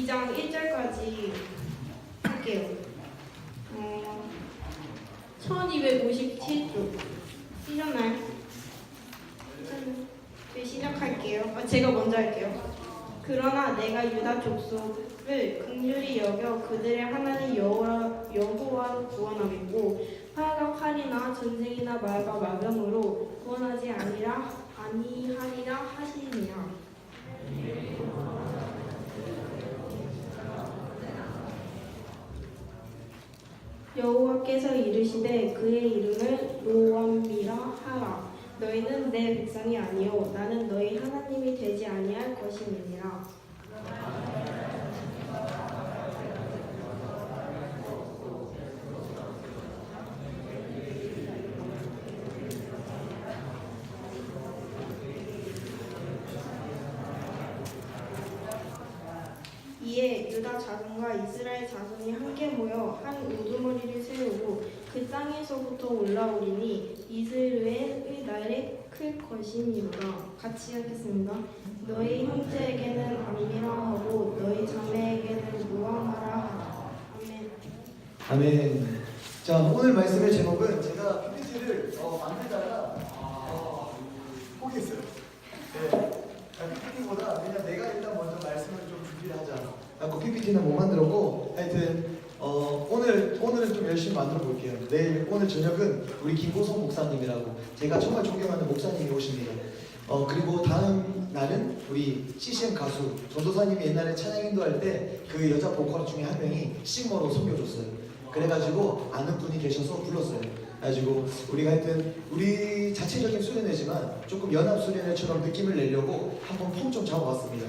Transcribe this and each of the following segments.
2장 1절까지 할게요. 어, 1257쪽. 시작나요? 네, 시작할게요. 아, 제가 먼저 할게요. 그러나 내가 유다 족속을 긍휼히 여겨 그들의 하나님 여호와 여호와로 구원하겠고 화가 칼이나 전쟁이나 말과 마병으로 구원하지 아니라 아니하리라 하시니라. 여호와께서 이르시되 그의 이름을 로암미라 하라. 너희는 내 백성이 아니요 나는 너희 하나님이 되지 아니할 것이니라. 이에 유다 자손과 이스라엘 자손이 함께 모여 한 우두머리를 세우고 그 땅에서부터 올라오리니 이스라엘의 날에 클 것이니라 같이 하겠습니다. 너희 형제에게는 암미라 하고 너희 자매에게는 무함하라 하라. 아멘. 아멘. 자 오늘 말씀의 제목은 제가 PPT를 어, 만들다가 어, 포기했어요. 네. PPT보다 그냥 내가 일단 먼저 말씀을 좀 준비를 하자. 그래서 PPT는 못 만들었고 하여튼 어, 오늘 오늘은 좀 열심히 만들어 볼게요. 내일 오늘 저녁은 우리 김보성 목사님이라고 제가 정말 존경하는 목사님이 오십니다. 어 그리고 다음 날은 우리 CCM 가수 전도사님이 옛날에 찬양 인도할 때 그 여자 보컬 중에 한 명이 싱어로 섬겨줬어요. 그래가지고 아는 분이 계셔서 불렀어요. 그래가지고 우리가 하여튼 우리 자체적인 수련회지만 조금 연합 수련회처럼 느낌을 내려고 한번 폼 좀 잡아봤습니다.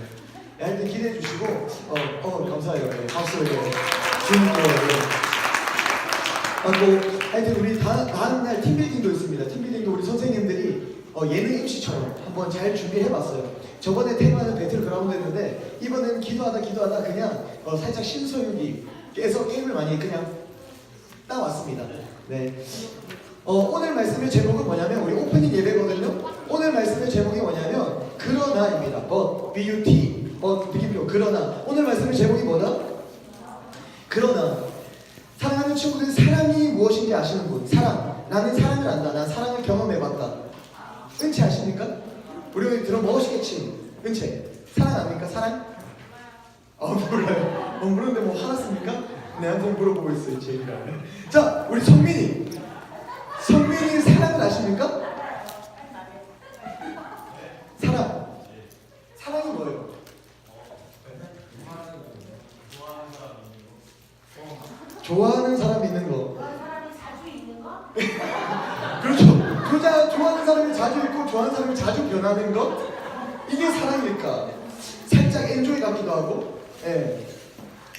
네, 하여튼 기대해 주시고 어, 어 감사해요. 네, 박수 네. 주님께 네. 아, 또 하여튼 우리 다, 다음 날 팀빌딩도 있습니다. 팀빌딩도 우리 선생님들이 어, 예능 MC처럼 한번 잘 준비해봤어요. 저번에 테마는 배틀그라운드였는데 이번에는 기도하다 기도하다 그냥 어, 살짝 신서유기 깨서 게임을 많이 그냥 따왔습니다. 네. 어, 오늘 말씀의 제목은 뭐냐면 우리 오프닝 예배거든요. 오늘 말씀의 제목이 뭐냐면 그러나입니다. but but but 느낌표 그러나 오늘 말씀의 제목이 뭐다? 그러나 사랑하는 친구들 사랑이 무엇인지 아시는 분? 사랑. 나는 사랑을 안다. 난 사랑을 경험해봤다. 은채 아십니까? 우리 들어 먹으시겠지. 은채. 사랑 아닙니까? 사랑? 아 몰라요. 어, 모르는데 뭐 화났습니까? 네, 한번 물어보고 있어요, 제가. 자, 우리 성민이. 성민이 사랑을 아십니까? 사랑. 사랑이 뭐예요? 좋아하는 사람 있는 거. 사람이 자주 있는 거? 그렇죠. 좋아하는 사람이 자주 있고 좋아하는 사람이 자주 변하는 것 이게 사랑일까? 살짝 엔조이 같기도 하고. 예.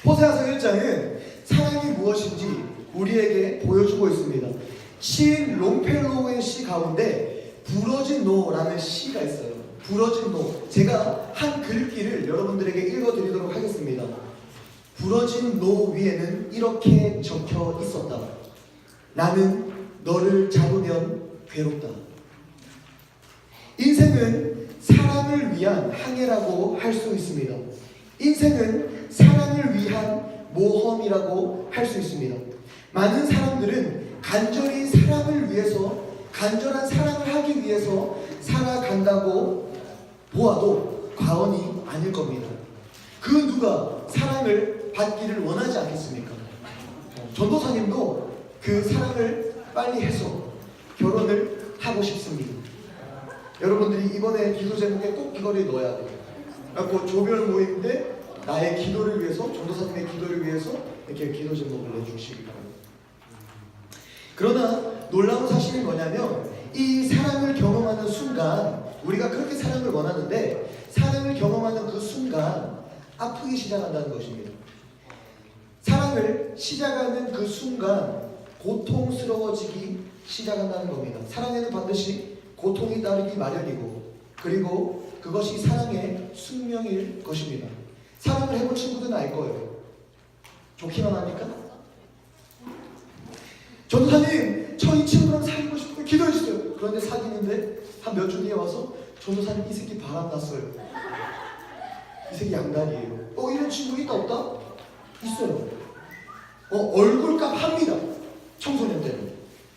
호세아서 1장은 사랑이 무엇인지 우리에게 보여주고 있습니다. 시인 롱펠로우의 시 가운데 부러진 노라는 시가 있어요. 부러진 노. 제가 한 글귀를 여러분들에게 읽어드리도록 하겠습니다. 부러진 노 위에는 이렇게 적혀 있었다. 나는 너를 잡으면 괴롭다. 인생은 사랑을 위한 항해라고 할 수 있습니다. 인생은 사랑을 위한 모험이라고 할 수 있습니다. 많은 사람들은 간절히 사랑을 위해서, 간절한 사랑을 하기 위해서 살아간다고 보아도 과언이 아닐 겁니다. 그 누가 사랑을 받기를 원하지 않겠습니까? 전도사님도 그 사랑을 빨리 해서 결혼을 하고 싶습니다. 여러분들이 이번에 기도 제목에 꼭 이거를 넣어야 돼요. 그래서 조별 모임인데 나의 기도를 위해서 전도사님의 기도를 위해서 이렇게 기도 제목을 내주시기 바랍니다. 그러나 놀라운 사실이 뭐냐면 이 사랑을 경험하는 순간 우리가 그렇게 사랑을 원하는데 사랑을 경험하는 그 순간 아프기 시작한다는 것입니다. 사랑을 시작하는 그 순간 고통스러워지기 시작한다는 겁니다. 사랑에는 반드시 고통이 따르기 마련이고 그리고 그것이 사랑의 숙명일 것입니다. 사랑을 해본 친구들은 알 거예요. 좋기만 합니까? 전도사님, 저 이 친구랑 사귀고 싶어요. 기도해 주세요. 그런데 사귀는데 한 몇 주 뒤에 와서 전도사님 이 새끼 바람 났어요. 이 새끼 양다리예요. 어 이런 친구 있다 없다? 있어요. 어, 얼굴값 합니다. 청소년 때는.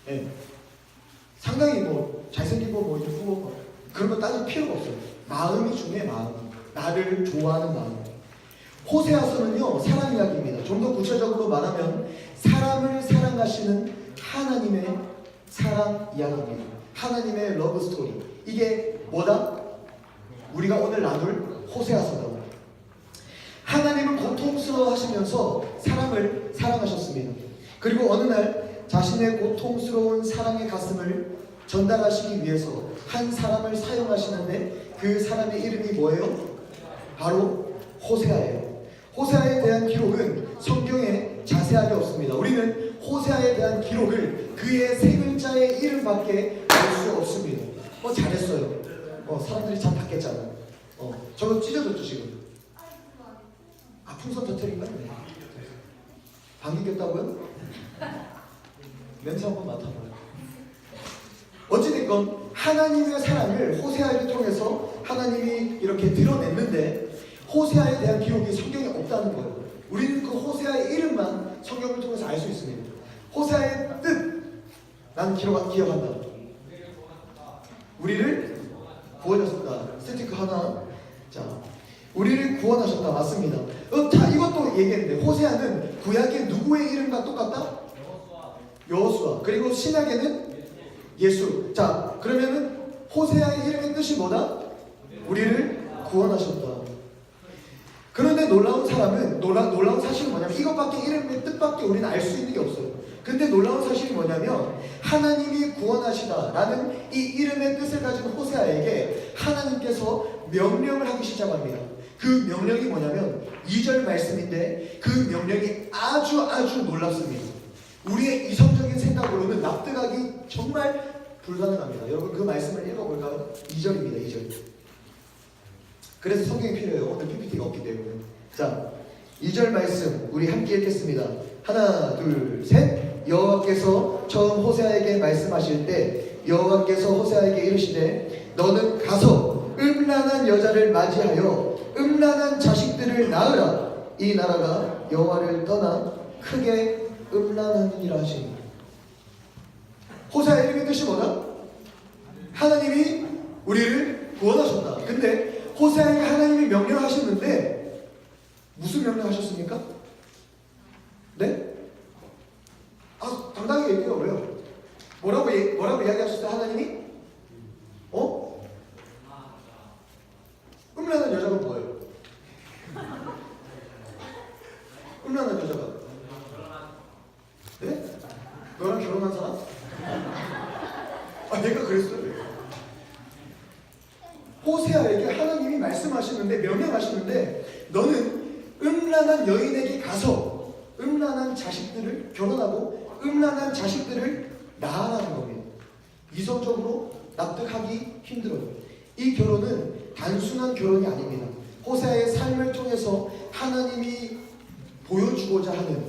예. 상당히 뭐 잘생기고 뭐 예쁘고 뭐 그런 거 따질 필요가 없어요. 마음이 중요해 마음. 나를 좋아하는 마음. 호세아서는요 사랑 이야기입니다. 좀 더 구체적으로 말하면 사람을 사랑하시는 하나님의 사랑 이야기입니다. 하나님의 러브 스토리. 이게 뭐다? 우리가 오늘 나눌 호세아서다. 하나님은 고통스러워 하시면서 사람을 사랑하셨습니다. 그리고 어느 날 자신의 고통스러운 사랑의 가슴을 전달하시기 위해서 한 사람을 사용하시는데 그 사람의 이름이 뭐예요? 바로 호세아예요. 호세아에 대한 기록은 성경에 자세하게 없습니다. 우리는 호세아에 대한 기록을 그의 세 글자의 이름밖에 알 수 없습니다. 어 잘했어요. 어 사람들이 잘 받겠잖아. 어 저거 찢어졌죠 지금. 아 풍선 터트린가? 네. 방귀 꼈다고요? 냄새 한번 맡아봐요. 어찌됐건 하나님의 사랑을 호세아를 통해서 하나님이 이렇게 드러냈는데 호세아에 대한 기록이 성경에 없다는 거예요. 우리는 그 호세아의 이름만 성경을 통해서 알 수 있습니다. 호세아의 뜻, 나는 기억, 기억한다. 우리를 구원하셨다. 스티커 하나. 자, 우리를 구원하셨다. 맞습니다. 어, 자, 이것도 얘기했는데 호세아는 구약의 누구의 이름과 똑같다? 여호수아. 그리고 신약에는 예수. 자, 그러면은 호세아의 이름의 뜻이 뭐다? 우리를 구원하셨다. 그런데 놀라운 사람은 놀라, 놀라운 사실은 뭐냐면 이것밖에 이름의 뜻밖에 우리는 알 수 있는 게 없어요. 근데 놀라운 사실이 뭐냐면 하나님이 구원하시다라는 이 이름의 뜻을 가진 호세아에게 하나님께서 명령을 하기 시작합니다. 그 명령이 뭐냐면 2절 말씀인데 그 명령이 아주 아주 놀랍습니다. 우리의 이성적인 생각으로는 납득하기 정말 불가능합니다. 여러분 그 말씀을 읽어볼까요? 2절입니다. 2절. 그래서 성경이 필요해요. 오늘 PPT가 없기 때문에. 자, 2절 말씀 우리 함께 읽겠습니다. 하나, 둘, 셋. 여호와께서 처음 호세아에게 말씀하실 때 여호와께서 호세아에게 이르시되 너는 가서 음란한 여자를 맞이하여 음란한 자식들을 낳으라. 이 나라가 여호와를 떠나 크게 음란하니라 하시니. 호세아의 이름의 뜻이 뭐다? 하나님이 우리를 구원하셨다. 근데 호세아에게 하나님이 명령하셨는데 무슨 명령하셨습니까? 네? 아 당당히 얘기해요. 왜요? 뭐라고 얘- 뭐라고 이야기하셨어요? 하나님이? 어? 음란한 여자가 뭐예요? 음란한 여자가 네? 너랑 결혼한 사람? 아 내가 그랬어요. 호세아에게 하나님이 말씀하시는데 명령하시는데 너는 음란한 여인에게 가서 음란한 자식들을 결혼하고 음란한 자식들을 낳아라는 겁니다. 이성적으로 납득하기 힘들어요. 이 결혼은 단순한 결혼이 아닙니다. 호세아의 삶을 통해서 하나님이 보여주고자 하는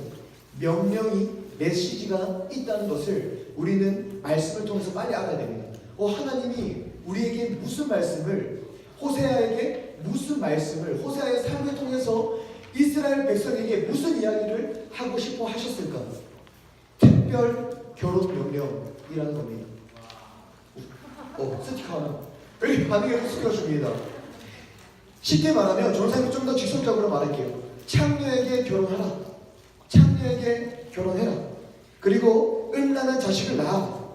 명령이 메시지가 있다는 것을 우리는 말씀을 통해서 빨리 알아야 됩니다. 어, 하나님이 우리에게 무슨 말씀을 호세아에게 무슨 말씀을 호세아의 삶을 통해서 이스라엘 백성에게 무슨 이야기를 하고 싶어 하셨을까? 특별 결혼 명령이라는 겁니다. 어, 스티커 하나. 여기 반응을 시켜줍니다. 쉽게 말하면 전사님 좀더 직설적으로 말할게요. 창녀에게 결혼하라. 창녀에게 결혼해라. 그리고 음란한 자식을 낳아.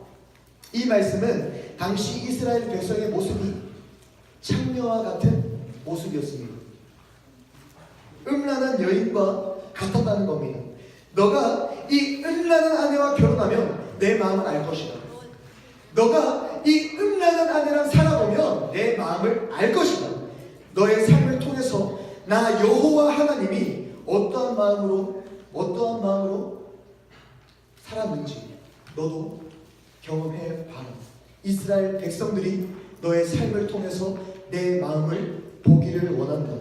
이 말씀은 당시 이스라엘 백성의 모습이 창녀와 같은 모습이었습니다. 음란한 여인과 같았다는 겁니다. 너가 이 음란한 아내와 결혼하면 내 마음을 알 것이다. 너가 이 음란한 아내랑 살아보면 내 마음을 알 것이다. 너의 삶을 통해서 나 여호와 하나님이 어떠한 마음으로 어떠한 마음으로 살았는지 너도 경험해 봐라. 이스라엘 백성들이 너의 삶을 통해서 내 마음을 보기를 원한다.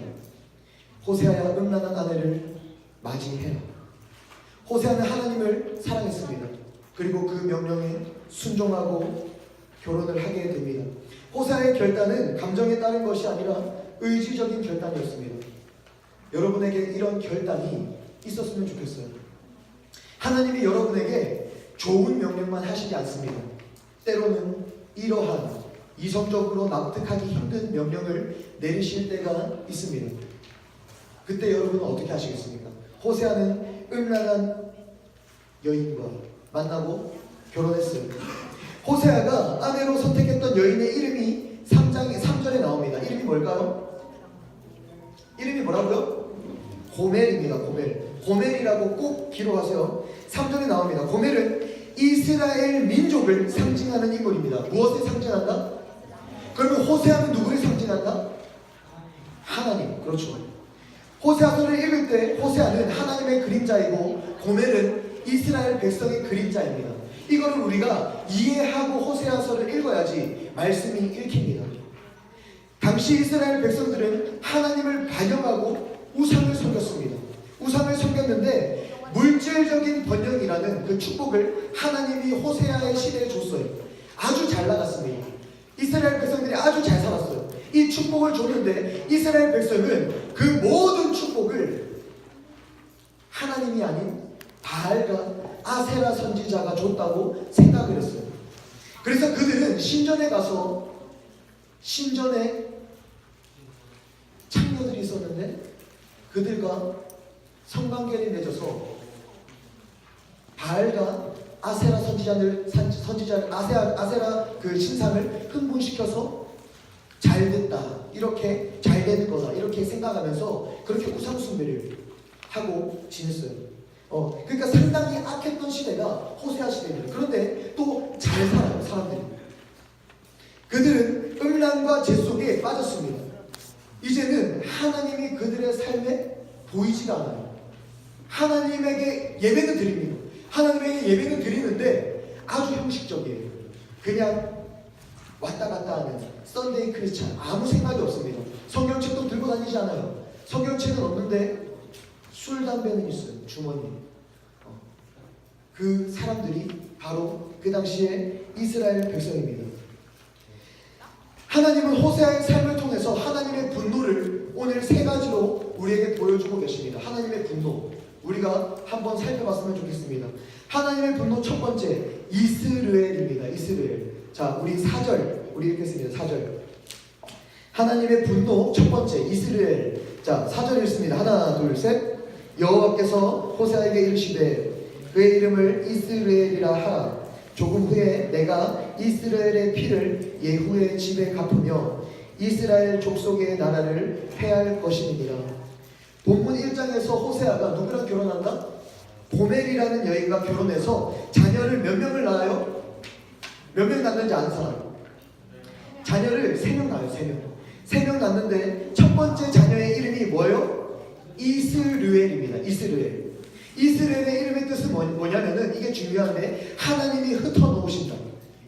호세아야 음란한 아내를 맞이해라. 호세아는 하나님을 사랑했습니다. 그리고 그 명령에 순종하고 결혼을 하게 됩니다. 호세아의 결단은 감정에 따른 것이 아니라 의지적인 결단이었습니다. 여러분에게 이런 결단이 있었으면 좋겠어요. 하나님이 여러분에게 좋은 명령만 하시지 않습니다. 때로는 이러한 이성적으로 납득하기 힘든 명령을 내리실 때가 있습니다. 그때 여러분은 어떻게 하시겠습니까? 호세아는 음란한 여인과 만나고 결혼했어요. 호세아가 아내로 선택했던 여인의 이름이 3장에 3절에 나옵니다. 이름이 뭘까요? 이름이 뭐라고요? 고멜입니다. 고멜. 고멜이라고 꼭 기록하세요. 3절에 나옵니다. 고멜은 이스라엘 민족을 상징하는 인물입니다. 무엇을 상징한다? 그러면 호세아는 누구를 상징한다? 하나님. 그렇죠. 호세아서를 읽을 때 호세아는 하나님의 그림자이고 고멜은 이스라엘 백성의 그림자입니다. 이거를 우리가 이해하고 호세아서를 읽어야지 말씀이 읽힙니다. 당시 이스라엘 백성들은 하나님을 반영하고 우상을 섬겼습니다. 우상을 섬겼는데 물질적인 번영이라는 그 축복을 하나님이 호세아의 시대에 줬어요. 아주 잘 나갔습니다. 이스라엘 백성들이 아주 잘 살았어요. 이 축복을 줬는데 이스라엘 백성은 그 모든 축복을 하나님이 아닌 바알과 아세라 선지자가 줬다고 생각을 했어요. 그래서 그들은 신전에 가서 신전에 창녀들이 있었는데 그들과 성관계를 맺어서 바알과 아세라 선지자를 선- 선지자 아세라 아세라 그 신상을 흥분시켜서 잘 됐다 이렇게 잘 되는 거다 이렇게 생각하면서 그렇게 우상 숭배를 하고 지냈어요. 어 그러니까 상당히 악했던 시대가 호세아 시대입니다. 그런데 또 잘 살아요 사람들이. 그들은 음란과 죄 속에 빠졌습니다. 이제는 하나님이 그들의 삶에 보이지가 않아요. 하나님에게 예배는 드립니다. 하나님에게 예배는 드리는데 아주 형식적이에요. 그냥 왔다 갔다 하는 썬데이 크리스찬 아무 생각이 없습니다. 성경책도 들고 다니지 않아요. 성경책은 없는데 술 담배는 있어요. 주머니에. 어. 그 사람들이 바로 그 당시에 이스라엘 백성입니다. 하나님은 호세아의 삶을 통해서 하나님의 분노를 오늘 세 가지로 우리에게 보여주고 계십니다. 하나님의 분노. 우리가 한번 살펴봤으면 좋겠습니다. 하나님의 분노 첫 번째, 이스르엘입니다. 이스르엘. 자, 우리 4절, 우리 읽겠습니다. 4절. 하나님의 분노 첫 번째, 이스라엘. 자, 4절 읽습니다. 하나, 둘, 셋. 여호와께서 호세아에게 이르시되 그의 이름을 이스라엘이라 하라. 조금 후에 내가 이스라엘의 피를 예후의 집에 갚으며 이스라엘 족속의 나라를 회할 것입니다. 본문 1장에서 호세아가 누구랑 결혼한다? 보멜이라는 여인과 결혼해서 자녀를 몇 명을 낳아요? 몇 명 낳는지 아는 사람? 자녀를 세명 낳아요, 세 명. 세명 낳는데 첫 번째 자녀의 이름이 뭐예요? 이스르엘입니다. 이스르엘. 이스라엘의 이름의 뜻은 뭐- 뭐냐면은 이게 중요한데 하나님이 흩어놓으신다.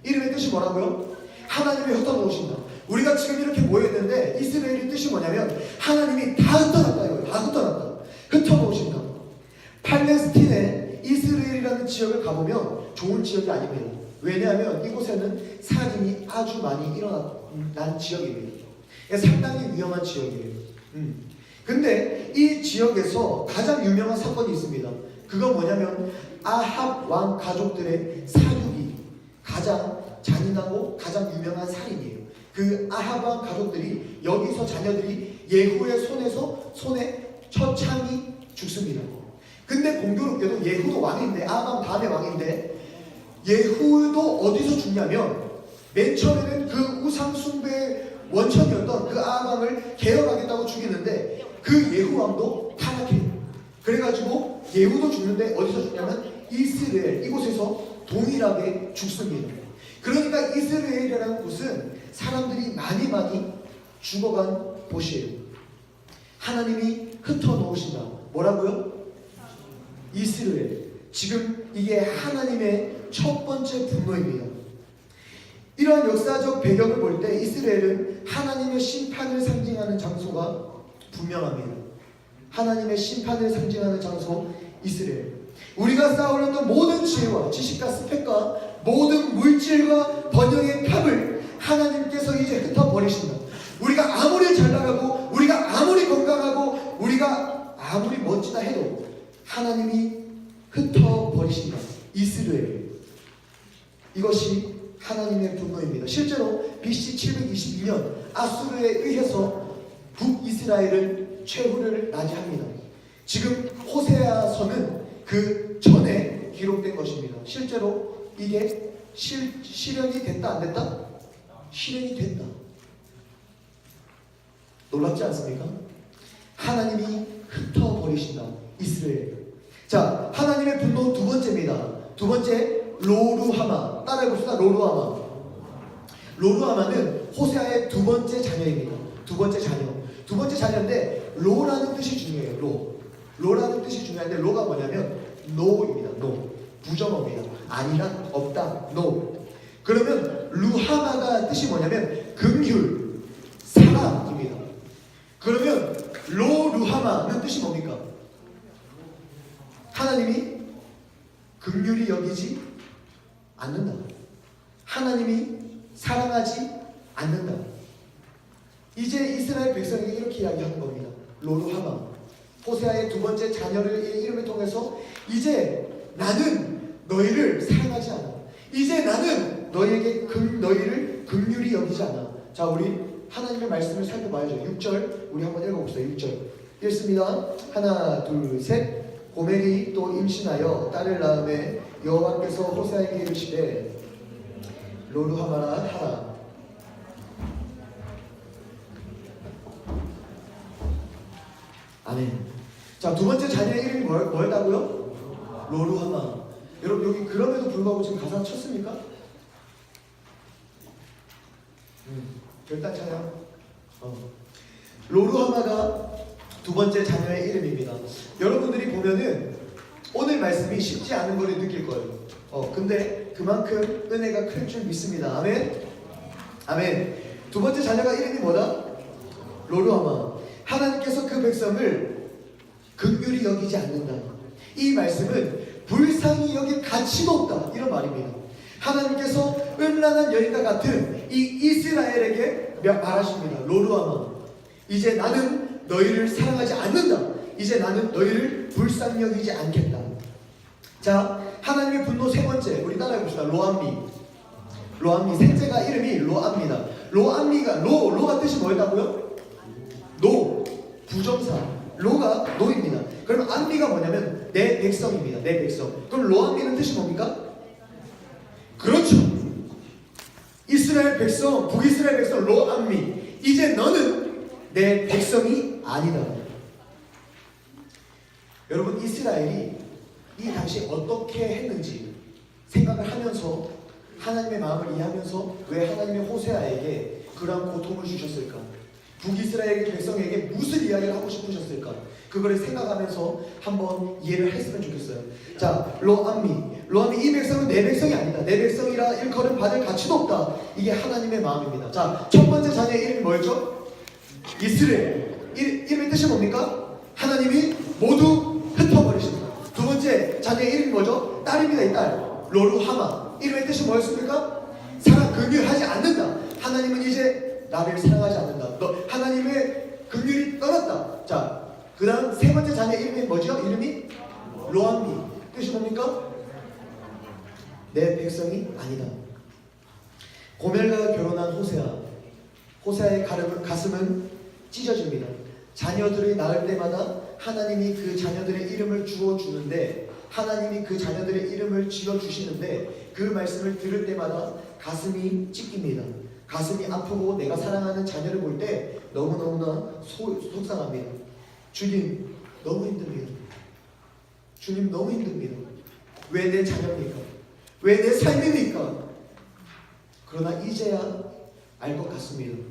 이름의 뜻이 뭐라고요? 하나님이 흩어놓으신다. 우리가 지금 이렇게 모여있는데 이스라엘의 뜻이 뭐냐면 하나님이 다 흩어놨다 이거예요. 다 흩어놨다. 흩어놓으신다. 팔레스틴의 이스라엘이라는 지역을 가보면 좋은 지역이 아닙니다. 왜냐하면 이곳에는 살인이 아주 많이 일어난 지역입니다. 그러니까 상당히 위험한 지역이에요. 음. 근데 이 지역에서 가장 유명한 사건이 있습니다. 그건 뭐냐면 아합 왕 가족들의 사육이 가장 잔인하고 가장 유명한 살인이에요. 그 아합 왕 가족들이 여기서 자녀들이 예후의 손에서 손에 처참히 죽습니다. 근데 공교롭게도 예후도 왕인데 아합 왕 다음에 왕인데 예후도 어디서 죽냐면 맨 처음에는 그 우상 숭배의 원천이었던 그 아합 왕을 개혁하겠다고 죽이는데 그 예후 왕도 타락해요. 그래가지고 예후도 죽는데 어디서 죽냐면 이스라엘 이곳에서 동일하게 죽습니다. 그러니까 이스라엘이라는 곳은 사람들이 많이 많이 죽어간 곳이에요. 하나님이 흩어놓으신다. 뭐라고요? 이스라엘. 지금 이게 하나님의 첫 번째 분노입니다. 이러한 역사적 배경을 볼 때 이스라엘은 하나님의 심판을 상징하는 장소가 분명합니다. 하나님의 심판을 상징하는 장소 이스라엘. 우리가 쌓아올렸던 모든 지혜와 지식과 스펙과 모든 물질과 번영의 탑을 하나님께서 이제 흩어버리신다. 우리가 아무리 잘 나가고 우리가 아무리 건강하고 우리가 아무리 멋지다 해도 하나님이 흩어버리신다. 이스라엘. 이것이 하나님의 분노입니다. 실제로 BC 722년 아수르에 의해서 북 이스라엘을 최후를 맞이합니다. 지금 호세아서는 그 전에 기록된 것입니다. 실제로 이게 실, 실현이 됐다 안 됐다? 실현이 됐다. 놀랍지 않습니까? 하나님이 흩어버리신다. 이스라엘. 자, 하나님의 분노 두 번째입니다. 두 번째, 로루하마. 따라해봅시다. 로루하마. 로루하마는 호세아의 두 번째 자녀입니다. 두 번째 자녀. 두 번째 자녀인데, 로라는 뜻이 중요해요. 로. 로라는 뜻이 중요한데, 로가 뭐냐면, 노입니다. 노. 부정어입니다. 아니란, 없다. 노. 그러면, 루하마가 뜻이 뭐냐면, 긍휼, 사랑입니다. 그러면, 로 루하마는 뜻이 뭡니까? 하나님이 긍휼히 여기지 않는다. 하나님이 사랑하지 않는다. 이제 이스라엘 백성에게 이렇게 이야기하는 겁니다. 로루하마. 호세아의 두 번째 자녀를 이 이름을 통해서 이제 나는 너희를 사랑하지 않아. 이제 나는 너희에게 금, 너희를 긍휼히 여기지 않아. 자, 우리 하나님의 말씀을 살펴봐야죠. 6절 우리 한번 읽어봅시다. 6절 읽습니다. 하나, 둘, 셋. 고멜이 또 임신하여 딸을 낳음에 여호와께서 호세아에게 이르시되 로루하마라 하라. 아멘. 자, 두 번째 자녀의 이름이 뭘, 뭐였다고요? 로루하마. 여러분 여기 그럼에도 불구하고 지금 가사 쳤습니까? 음, 결단 차요. 어. 로루하마가 두 번째 자녀의 이름입니다. 여러분들이 보면은 오늘 말씀이 쉽지 않은 걸 느낄 거예요. 어, 근데 그만큼 은혜가 클 줄 믿습니다. 아멘. 아멘. 두 번째 자녀가 이름이 뭐다? 로루하마. 하나님께서 그 백성을 극률이 여기지 않는다. 이 말씀은 불쌍히 여길 가치도 없다. 이런 말입니다. 하나님께서 음란한 여인과 같은 이 이스라엘에게 말하십니다. 로루하마. 이제 나는 너희를 사랑하지 않는다. 이제 나는 너희를 불쌍히 여기지 않겠다. 자, 하나님의 분노 세 번째, 우리 따라해 봅시다. 로암미. 로암미. 셋째가 이름이 로암미다. 로암미가, 로, 로가 뜻이 뭐였다고요? 노. 부정사. 로가 노입니다. 그러면 암미가 뭐냐면 내 백성입니다. 내 백성. 그럼 로암미는 뜻이 뭡니까? 그렇죠. 이스라엘 백성, 북이스라엘 백성 로암미. 이제 너는 내 백성이 아니다. 여러분 이스라엘이 이 당시 어떻게 했는지 생각을 하면서 하나님의 마음을 이해하면서 왜 하나님의 호세아에게 그러한 고통을 주셨을까? 북이스라엘 백성에게 무슨 이야기를 하고 싶으셨을까? 그거를 생각하면서 한번 이해를 했으면 좋겠어요. 자, 로암미. 로암미 이 백성은 내 백성이 아니다. 내 백성이라 일컬음 받을 가치도 없다. 이게 하나님의 마음입니다. 자, 첫 번째 자녀의 이름이 뭐였죠? 이스라엘. 이- 이름의 뜻이 뭡니까? 하나님이 모두 흩어버리신다. 두 번째 자녀의 이름이 뭐죠? 딸입니다. 이 딸. 로루하마. 이름의 뜻이 뭐였습니까? 사랑 긍휼하지 않는다. 하나님은 이제 나를 사랑하지 않는다. 너 긍휼이 떠났다. 자, 그 다음 세 번째 자녀의 이름이 뭐죠? 이름이 로암미. 뜻이 뭡니까? 내 백성이 아니다. 고멜과 결혼한 호세아. 호세아의 가슴은, 가슴은 찢어집니다. 자녀들이 낳을 때마다 하나님이 그 자녀들의 이름을 주어 주는데 하나님이 그 자녀들의 이름을 지어 주시는데 그 말씀을 들을 때마다 가슴이 찢깁니다. 가슴이 아프고 내가 사랑하는 자녀를 볼 때 너무너무나 소, 속상합니다. 주님 너무 힘듭니다. 주님 너무 힘듭니다. 왜 내 자녀입니까? 왜 내 삶입니까? 그러나 이제야 알 것 같습니다.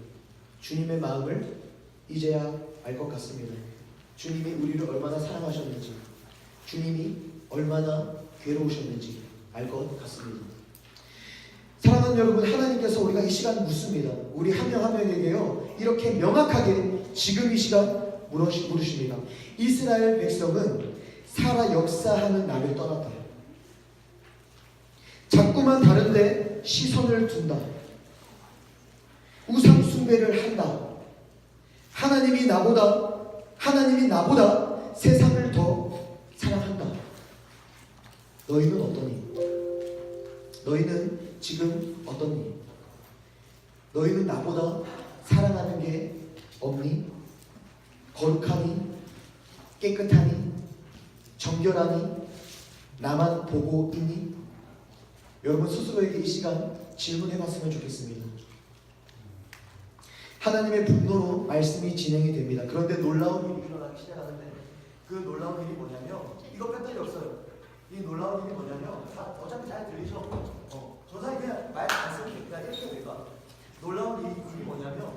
주님의 마음을 이제야 알 것 같습니다. 주님이 우리를 얼마나 사랑하셨는지, 주님이 얼마나 괴로우셨는지 알 것 같습니다. 사랑하는 여러분, 하나님께서 우리가 이 시간 묻습니다. 우리 한 명 한 명에게요, 이렇게 명확하게 지금 이 시간 물으십니다. 이스라엘 백성은 살아 역사하는 나를 떠났다. 자꾸만 다른데 시선을 둔다. 우상 숭배를 한다. 하나님이 나보다 하나님이 나보다 세상을 더 사랑한다. 너희는 어떠니? 너희는 지금 어떠니? 너희는 나보다 사랑하는 게 없니? 거룩하니? 깨끗하니? 정결하니? 나만 보고 있니? 여러분 스스로에게 이 시간 질문해 봤으면 좋겠습니다. 하나님의 분노로 말씀이 진행이 됩니다. 그런데 놀라운 일이 일어나기 시작하는데 그 놀라운 일이 뭐냐면 이거 뺀 적이 없어요. 이 놀라운 일이 뭐냐면 다 어차피 잘 들리죠? 어, 저 사이 그냥 말 안 쓰고 그냥 이렇게 내가 놀라운 일이, 뭐냐면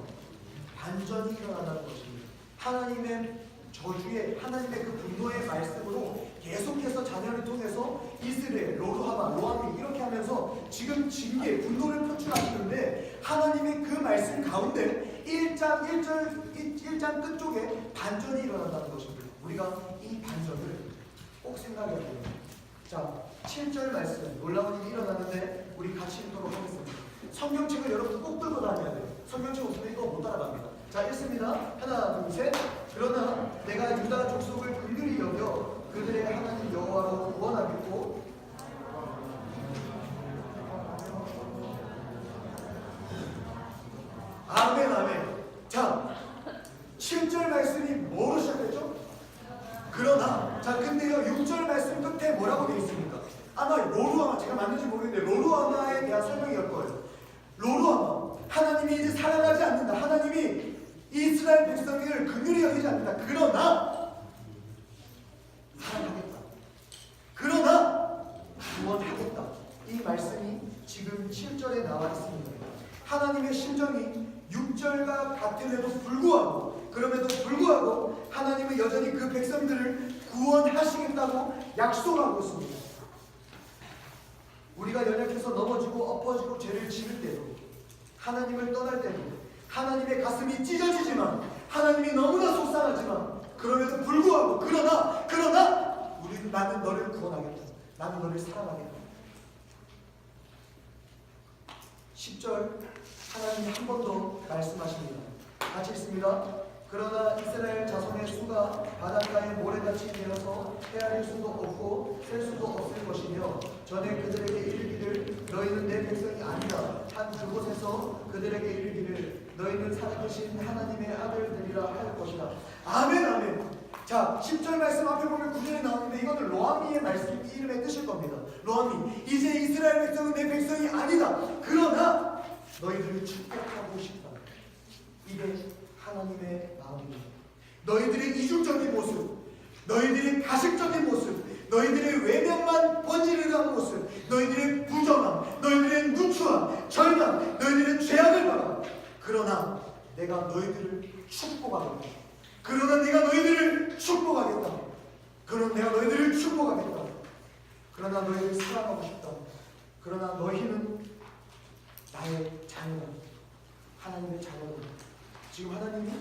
반전이 일어난다는 것입니다. 하나님의 저주의 하나님의 그 분노의 말씀으로 계속해서 자녀를 통해서 이스라엘, 로루하마, 로아미 이렇게 하면서 지금 징계, 분노를 표출하시는데 하나님의 그 말씀 가운데 1장 1절 1장 끝쪽에 반전이 일어난다는 것입니다. 우리가 이 반전을 꼭 생각해야 돼요. 자, 7절 말씀 놀라운 일이 일어나는데 우리 같이 읽도록 하겠습니다. 성경책을 여러분 꼭 들고 다녀야 돼요. 성경책 없으면 이거 못 따라갑니다. 자, 읽습니다. 하나, 둘, 셋. 그러나 내가 유다 족속을 긍휼히 여겨 그들의 하나님 여호와로 구원하겠고 아멘, 아멘. 자, 7절 말씀이 뭐로 시작했죠? 그러나 자 근데요 6절 말씀 끝에 뭐라고 되어 있습니까? 아마 로루아마 제가 맞는지 모르겠는데 로루아마에 대한 설명이었 거예요. 로루아마 하나님이 이제 사랑하지 않는다. 하나님이 이스라엘 백성을 긍휼히 여기지 않는다. 그러나 사랑하겠다. 그러나 구원하겠다. 이 말씀이 지금 7절에 나와 있습니다. 하나님의 심정이 6절과 같음에도 불구하고 그럼에도 불구하고 하나님은 여전히 그 백성들을 구원하시겠다고 약속하고 있습니다. 우리가 연약해서 넘어지고 엎어지고 죄를 지을 때도 하나님을 떠날 때도 하나님의 가슴이 찢어지지만 하나님이 너무나 속상하지만 그럼에도 불구하고 그러나 그러나 우리는 나는 너를 구원하겠다. 나는 너를 사랑하겠다. 10절 하나님이 한 번 더 말씀하십니다. 같이 읽습니다. 그러나 이스라엘 자손의 수가 바닷가에 모래같이 되어서 헤아릴 수도 없고 셀 수도 없을 것이며 전에 그들에게 이르기를 너희는 내 백성이 아니다 한 그곳에서 그들에게 이르기를 너희는 살아계신 하나님의 아들들이라 할 것이다. 아멘 아멘. 자 10절 말씀 앞에 보면 구절이 나오는데 이거는 로아미의 말씀 이름의 뜻일 겁니다. 로아미 이제 이스라엘 백성은 내 백성이 아니다. 그러나 너희들을 축복하고 싶다. 이게 하나님의 마음입니다. 너희들의 이중적인 모습, 너희들의 가식적인 모습, 너희들의 외면만 번지르는 모습, 너희들의 부정함, 너희들의 누추함, 절망, 너희들의 죄악을 봐라. 그러나 내가 너희들을 축복하겠다. 그러나 내가 너희들을 축복하겠다. 그러나 내가 너희들을 축복하겠다. 그러나 너희를 사랑하고 싶다. 그러나 너희는 나의 자녀다. 하나님의 자녀다. 지금 하나님이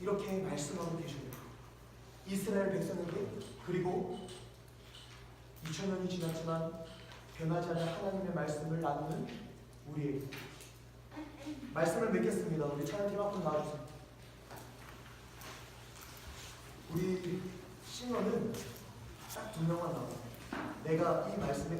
이렇게 말씀하고 계십니다. 이스라엘 백성에게 그리고 2000년이 지났지만 변하지 않는 하나님의 말씀을 나누는 우리에게 말씀을 맺겠습니다. 우리 찬양팀 앞으로 나와주세요. 우리 싱어는 딱두 명만 나와요. 내가 이 말씀에